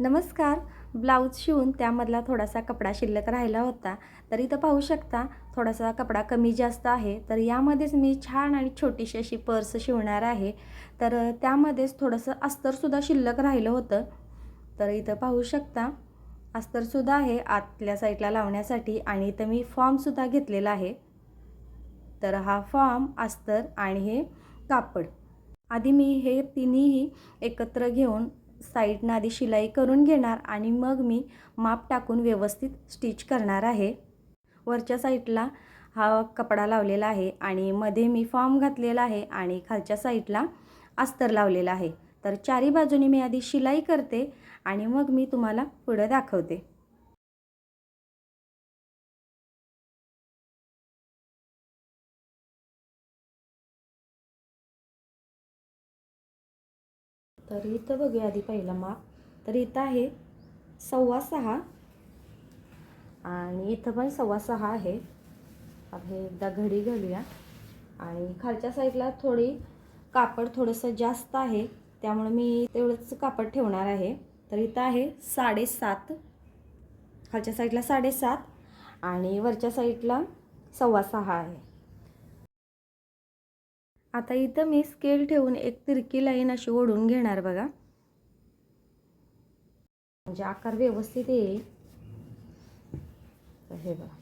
नमस्कार. ब्लाऊज शिवून त्यामधला थोडासा कपडा शिल्लक राहिला होता. तर इथं पाहू शकता थोडासा कपडा कमी जास्त आहे. तर यामध्येच मी छान आणि छोटीशी अशी पर्स शिवणार आहे. तर त्यामध्येच थोडंसं अस्तरसुद्धा शिल्लक राहिलं होतं. तर इथं पाहू शकता अस्तरसुद्धा आहे आतल्या साईडला लावण्यासाठी आणि इथं मी फॉर्मसुद्धा घेतलेला आहे. तर हा फॉर्म अस्तर आणि हे कापड. आधी मी हे तिन्हीही एकत्र घेऊन साईडनं आधी शिलाई करून घेणार आणि मग मी माप टाकून व्यवस्थित स्टिच करणार आहे. वरच्या साईडला हा कपडा लावलेला आहे आणि मध्ये मी फॉर्म घातलेला आहे आणि खालच्या साईडला अस्तर लावलेला आहे. तर चारी बाजूनी मी आधी शिलाई करते आणि मग मी तुम्हाला पुढं दाखवते. तर इथं बघूया आधी पहिला माप. तर इथं आहे सव्वा सहा. आणि इथं पण सव्वा सहा आहे. आता एकदा घडी घालूया. आणि खालच्या साईडला थोडी कापड थोडंसं जास्त आहे. त्यामुळे मी तेवढंच कापड ठेवणार आहे. तर इथं आहे साडेसात. खालच्या साईडला साडेसात. आणि वरच्या साईडला सव्वा सहा आहे. आता इथं मी स्केल ठेवून एक तिरकी लाईन अशी ओढून घेणार बघा. म्हणजे आकार व्यवस्थित येईल. हे बघा.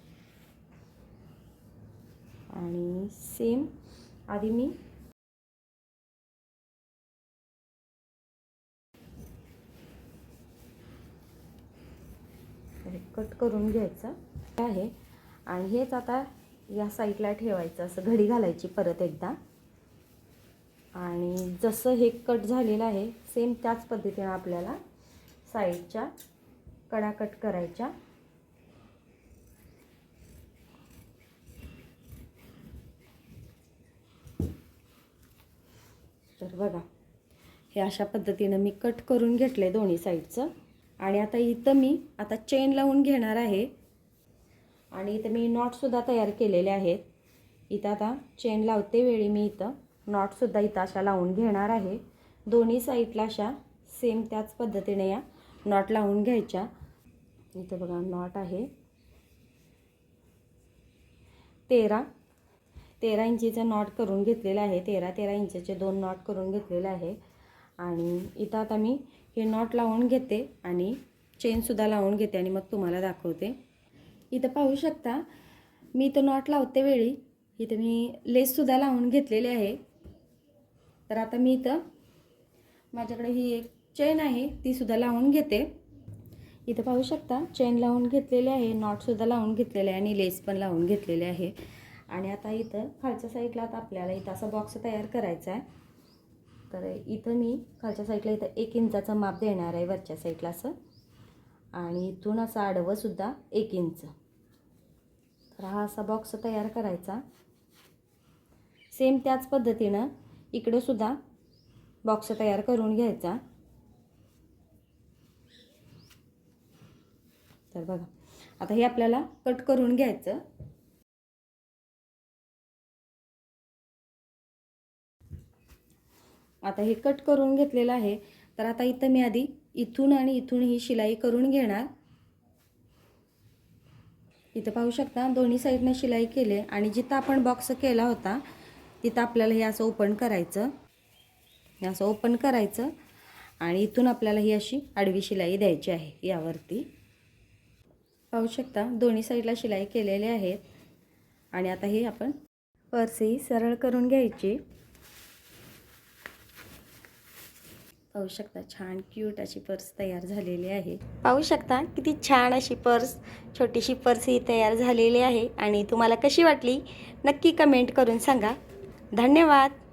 आणि सेम आधी मी कट करून घ्यायचं. आहे. आणि हेच आता या साईडला ठेवायचं. असं घडी घालायची परत एकदा. आणि जसं हे कट झालेलं आहे सेम त्याच पद्धतीनं आपल्याला साईडच्या कडा कट करायच्या. तर बघा हे अशा पद्धतीनं मी कट करून घेतले दोन्ही साईडचं. आणि आता इथं मी आता चेन लावून घेणार आहे. आणि इथं मी नॉटसुद्धा तयार केलेले आहेत. इथं आता चेन लावते वेळी मी इथं. नॉटसुद्धा इथं अशा लावून घेणार आहे. दोन्ही साईडला अशा सेम त्याच पद्धतीने या नॉट लावून घ्यायच्या. इथं बघा नॉट आहे. तेरा. तेरा इंचीचं नॉट करून घेतलेला आहे. तेरा तेरा इंचीचे दोन नॉट करून घेतलेले आहे. आणि इथं आता मी हे नॉट लावून घेते आणि चेनसुद्धा लावून घेते आणि मग तुम्हाला दाखवते. इथं पाहू शकता मी इथं नॉट लावते वेळी. इथं मी लेससुद्धा लावून घेतलेली आहे. तर आता मी इथं माझ्याकडे ही एक चेन आहे तीसुद्धा लावून घेते. इथं पाहू शकता चेन लावून घेतलेली आहे नॉटसुद्धा लावून घेतलेले आहे आणि लेस पण लावून घेतलेले आहे. आणि आता इथं खालच्या साईडला आता आपल्याला इथं असा बॉक्स तयार करायचा आहे. तर इथं मी खालच्या साईडला इथं एक इंचाचं माप देणार आहे वरच्या साईडला असं. आणि इथून असं आडवंसुद्धा एक इंच. तर हा असा बॉक्स तयार करायचा. सेम त्याच पद्धतीनं इकडं सुद्धा बॉक्स तयार करून घ्यायचा. तर बघा आता हे आपल्याला कट करून घ्यायचं. आता हे कट करून घेतलेलं आहे. तर आता इथं मी आधी इथून आणि इथून ही शिलाई करून घेणार. इथं पाहू शकता दोन्ही साईडनं शिलाई केले आणि जिथं आपण बॉक्स केला होता तिथं आपल्याला हे असं ओपन करायचं. हे असं ओपन करायचं आणि इथून आपल्याला ही अशी आडवी शिलाई द्यायची आहे यावरती. पाहू शकता दोन्ही साईडला शिलाई केलेले आहेत. आणि आता हे आपण पर्सी सरळ करून घ्यायची. पाहू शकता छान क्यूट अशी पर्स तयार झालेली आहे. पाहू शकता किती छान अशी पर्स छोटीशी पर्स ही तयार झालेली आहे. आणि तुम्हाला कशी वाटली नक्की कमेंट करून सांगा. धन्यवाद.